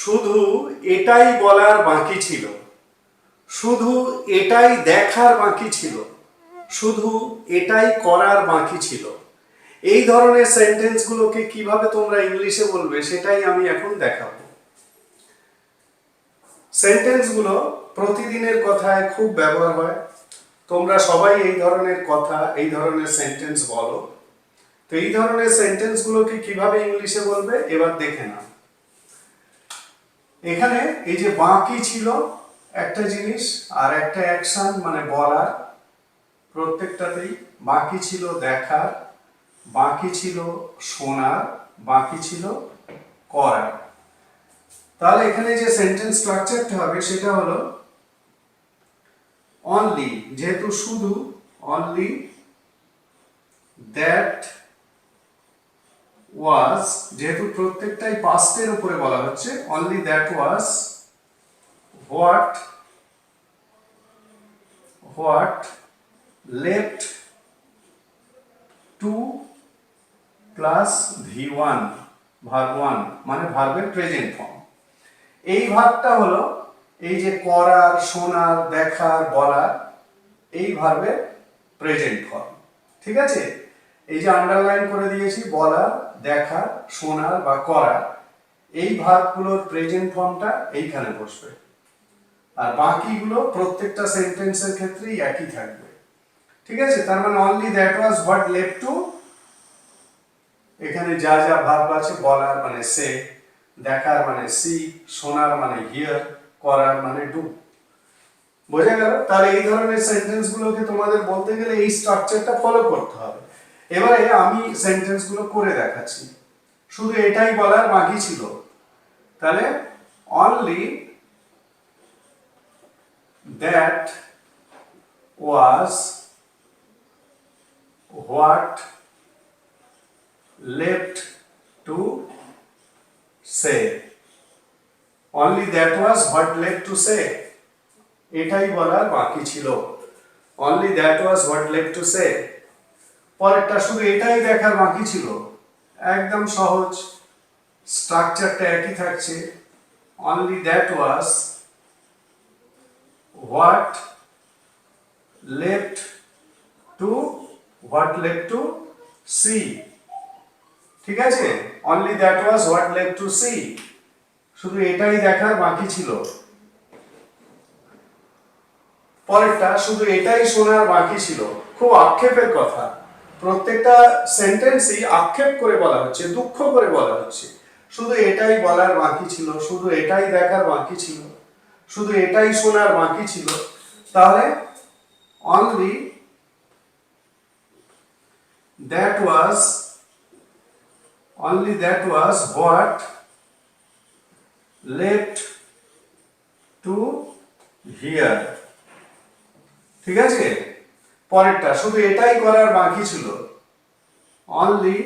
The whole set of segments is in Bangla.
শুধু এটাই বলার বাকি ছিল। শুধু এটাই দেখার বাকি ছিল। শুধু এটাই করার বাকি ছিল। এই ধরনের সেন্টেন্সগুলোকে কীভাবে তোমরা ইংলিশে বলবে, সেটাই আমি এখন দেখাবো। সেন্টেন্সগুলো প্রতিদিনের কথায় খুব ব্যবহার হয়। তোমরা সবাই এই ধরনের কথা, এই ধরনের সেন্টেন্স বলো। তো এই ধরনের সেন্টেন্সগুলোকে কীভাবে ইংলিশে বলবে, এবার দেখে নাও। এখানে এই যে বাকি ছিল একটা জিনিস আর একটা অ্যাকশন মানে বলার প্রত্যেকটাতেই। বাকি ছিল দেখার, বাকি ছিল শোনার, বাকি ছিল করার। তাহলে এখানে যে সেন্টেন্স স্ট্রাকচারটা হবে সেটা হলো অনলি যেহেতু শুধু অনলি দ্যাট ওয়াজ যেহেতু প্রত্যেকটাই পাস্টের উপরে বলা হচ্ছে only that was what what left to plus V one verb one মানে ভার্বের প্রেজেন্ট ফর্ম এই ভার্বটা হলো এই যে করার, শোনার, দেখার, বলার, এই ভার্বের প্রেজেন্ট ফর্ম ঠিক আছে? এই যে আন্ডারলাইন করে দিয়েছি বলার দেখা, শোনা বা করা, এই ভার্বগুলোর প্রেজেন্ট ফর্মটা এইখানে বসবে। আর বাকিগুলো প্রত্যেকটা সেন্টেন্সের ক্ষেত্রেই একই থাকবে। ঠিক আছে? তার মানে only that was what left to এখানে যা যা ভাব আছে, বলার মানে সে, দেখার মানে সি, শোনার মানে হিয়ার করার মানে ডু বোঝা গেল? তাহলে এই ধরনের সেন্টেন্স গুলোকে তোমাদের বলতে গেলে এই স্ট্রাকচারটা ফলো করতে হবে। এবারে আমি সেন্টেন্সগুলো করে দেখাচ্ছি। শুধু এটাই বলার বাকি ছিল। তাহলে only that was what left to say only that was what left to say এটাই বলার বাকি ছিল। Only that was what left to say পরেরটা শুধু এটাই দেখার বাকি ছিল। একদম সহজ। স্ট্রাকচারটা একই থাকছে। Only that was what left to what left to see ঠিক আছে? অনলি দ্যাট ওয়াজ হোয়াট লেভ টু সি শুধু এটাই দেখার বাকি ছিল। পরেরটা শুধু এটাই শোনার বাকি ছিল। খুব আক্ষেপের কথা। প্রত্যেকটা সেন্টেন্সই আক্ষেপ করে বলা হচ্ছে, দুঃখ করে বলা হচ্ছে। শুধু এটাই বলার বাকি ছিল, শুধু এটাই দেখার বাকি ছিল, শুধু এটাই শোনার বাকি ছিল। তাহলে only that was only that was what left to hear ঠিক আছে? পরেরটা, শুধু এটাই করার বাকি ছিল। Only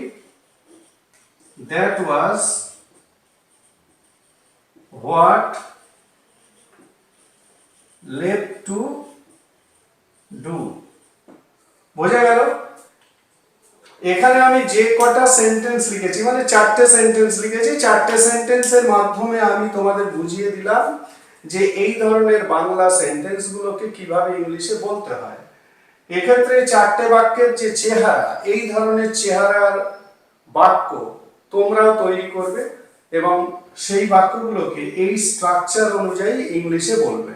that was what left to do বোঝা গেল? এখানে আমি যে কটা সেন্টেন্স লিখেছি মানে চারটে সেন্টেন্স লিখেছি, চারটে সেন্টেন্সের মাধ্যমে আমি তোমাদের বুঝিয়ে দিলাম যে এই ধরনের বাংলা সেন্টেন্সগুলোকে কীভাবে ইংলিশে বলতে হয়। এক্ষেত্রে চারটে বাক্যের যে চেহারা, এই ধরনের চেহারার বাক্য তোমরাও তৈরি করবে এবং সেই বাক্যগুলোকে এই স্ট্রাকচার অনুযায়ী ইংলিশে বলবে।